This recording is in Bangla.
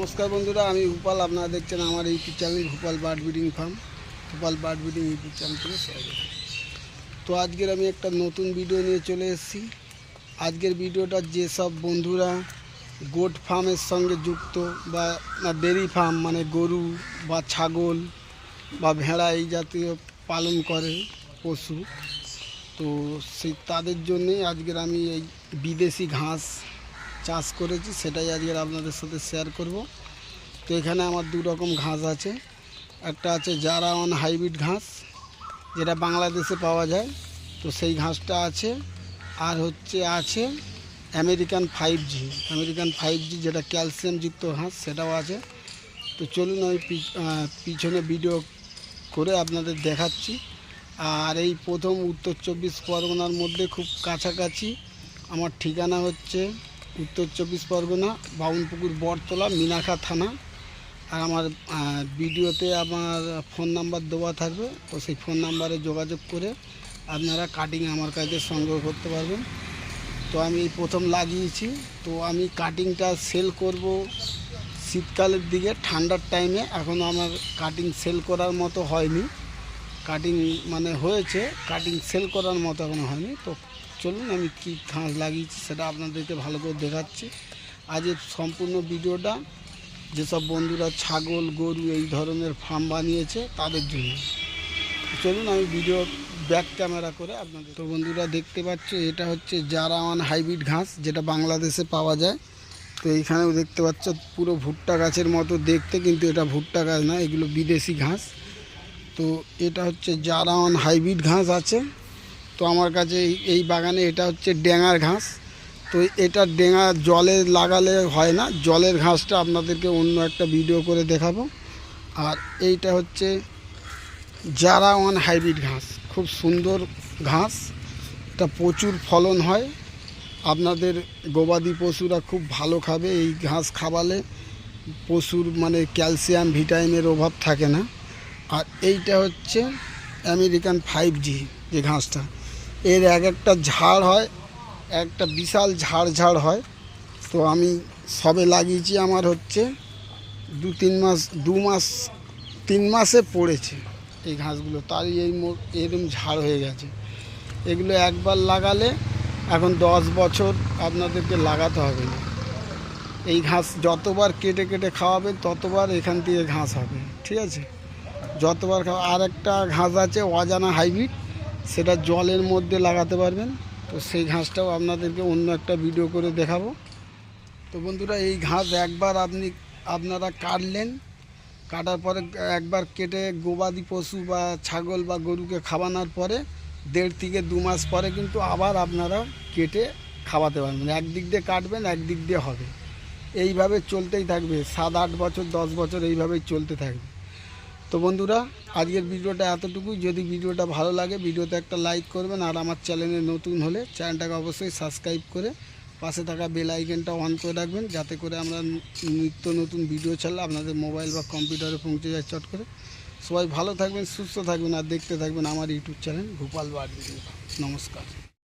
নমস্কার বন্ধুরা, আমি ভূপাল। আপনারা দেখছেন আমার YouTube channel Bhupal bird breeding farm. Bhupal bird breeding YouTube channel থেকে তো আজকের আমি একটা নতুন ভিডিও নিয়ে চলে এসেছি। আজকের ভিডিওটা যেসব বন্ধুরা গোট ফার্মের সঙ্গে যুক্ত বা ডেরি ফার্ম মানে গরু বা ছাগল বা ভেড়া এই জাতীয় পালন করে পশু, তো সেই তাদের জন্যেই আজকের আমি এই বিদেশি ঘাস চাষ করেছি, সেটাই আজকের আপনাদের সাথে শেয়ার করব। তো এখানে আমার দু রকম ঘাস আছে। একটা আছে জারা অন হাইব্রিড ঘাস, যেটা বাংলাদেশে পাওয়া যায়। তো সেই ঘাসটা আছে। আর হচ্ছে আছে American five G American five G যেটা ক্যালসিয়ামযুক্ত ঘাস, সেটাও আছে। তো চলুন আমি পিছ- পিছনে ভিডিও করে আপনাদের দেখাচ্ছি। আর এই প্রথম উত্তর চব্বিশ পরগনার মধ্যে খুব কাছাকাছি, আমার ঠিকানা হচ্ছে উত্তর চব্বিশ পরগনা বাউনপুকুর বটতলা মিনাখা থানা। আর আমার ভিডিওতে আমার ফোন নাম্বার দেওয়া থাকবে, তো সেই ফোন নাম্বারে যোগাযোগ করে আপনারা কাটিং আমার কাছে সংগ্রহ করতে পারবেন। তো আমি প্রথম লাগিয়েছি, তো আমি কাটিংটা সেল করব শীতকালের দিকে, ঠান্ডার টাইমে এখনও আমার কাটিং সেল করার মতো হয়নি। কাটিং মানে হয়েছে কাটিং সেল করার মতো এখনও হয়নি, তো চলুন, আমি কী ঘাস লাগিয়েছি সেটা আপনাদেরকে ভালো করে দেখাচ্ছি। আজের সম্পূর্ণ ভিডিওটা, যেসব বন্ধুরা ছাগল, গরু এই ধরনের ফার্ম বানিয়েছে তাদের জন্য। চলুন, আমি ভিডিও ব্যাক ক্যামেরা করে আপনাদের তো বন্ধুরা দেখতে পাচ্ছ, এটা হচ্ছে জারাওয়ান হাইব্রিড ঘাস, যেটা বাংলাদেশে পাওয়া যায়। তো এইখানেও দেখতে পাচ্ছ, পুরো ভুট্টা গাছের মতো। দেখতে কিন্তু এটা ভুট্টা গাছ না, এগুলো বিদেশি ঘাস। তো এটা হচ্ছে জারাওয়ান হাইব্রিড ঘাস আছে। তো আমার কাছে এই- বাগানে এটা হচ্ছে ডেঙার ঘাস। তো এটা ডেঙা জলে লাগালে হয় না, জলের ঘাসটা আপনাদেরকে অন্য একটা ভিডিও করে দেখাবো। আর এইটা হচ্ছে জারা ওয়ান হাইব্রিড ঘাস, খুব সুন্দর ঘাস। এটা প্রচুর ফলন হয়। আপনাদের গবাদি পশুরা খুব ভালো খাবে, এই ঘাস খাওয়ালে পশুর মানে ক্যালসিয়াম, ভিটামিনের অভাব থাকে না। আর এইটা হচ্ছে আমেরিকান ফাইভ জি যে ঘাসটা। এর এক একটা ঝাড় হয়, একটা বিশাল ঝাড় ঝাড় হয়। তো আমি সবে লাগিয়েছি আমার হচ্ছে দু তিন মাস, দু মাস, তিন মাসে পড়েছে এই ঘাসগুলো। তারই এই এরম ঝাড় হয়ে গেছে। এগুলো একবার লাগালে এখন দশ বছর আপনাদেরকে লাগাতে হবে না। এই ঘাস যতবার কেটে কেটে খাওয়াবেন, ততবার এখান থেকে ঘাস হবে, ঠিক আছে? যতবার খাওয়া আর একটা ঘাস আছে অজানা হাইব্রিড। সেটা জলের মধ্যে লাগাতে পারবেন। তো সেই ঘাসটাও আপনাদেরকে অন্য একটা ভিডিও করে দেখাবো। তো বন্ধুরা, এই ঘাস একবার আপনি, আপনারা কাটলেন, কাটার পরে একবার কেটে গবাদি পশু বা ছাগল বা গরুকে খাওয়ানোর পরে দেড় থেকে দু মাস পরে কিন্তু আবার আপনারা কেটে খাওয়াতে পারবেন। একদিক দিয়ে কাটবেন, একদিক দিয়ে হবে। এইভাবে চলতেই থাকবে। সাত আট বছর, দশ বছর এইভাবেই চলতে থাকবে। তো বন্ধুরা, আজকের ভিডিওটা এতটুকুই। যদি ভিডিওটা ভালো লাগে, ভিডিওতে একটা লাইক করবেন আর আমার চ্যানেলে নতুন হলে চ্যানেলটাকে অবশ্যই সাবস্ক্রাইব করে পাশে থাকা বেল আইকনটা অন করে রাখবেন, যাতে করে আমরা নিত্য নতুন ভিডিও ছাড়লে আপনাদের মোবাইল বা কম্পিউটারে পৌঁছে যায় চট করে। সবাই ভালো থাকবেন, সুস্থ থাকবেন আর দেখতে থাকবেন আমার ইউটিউব চ্যানেল ভূপাল বাড়ি। নমস্কার।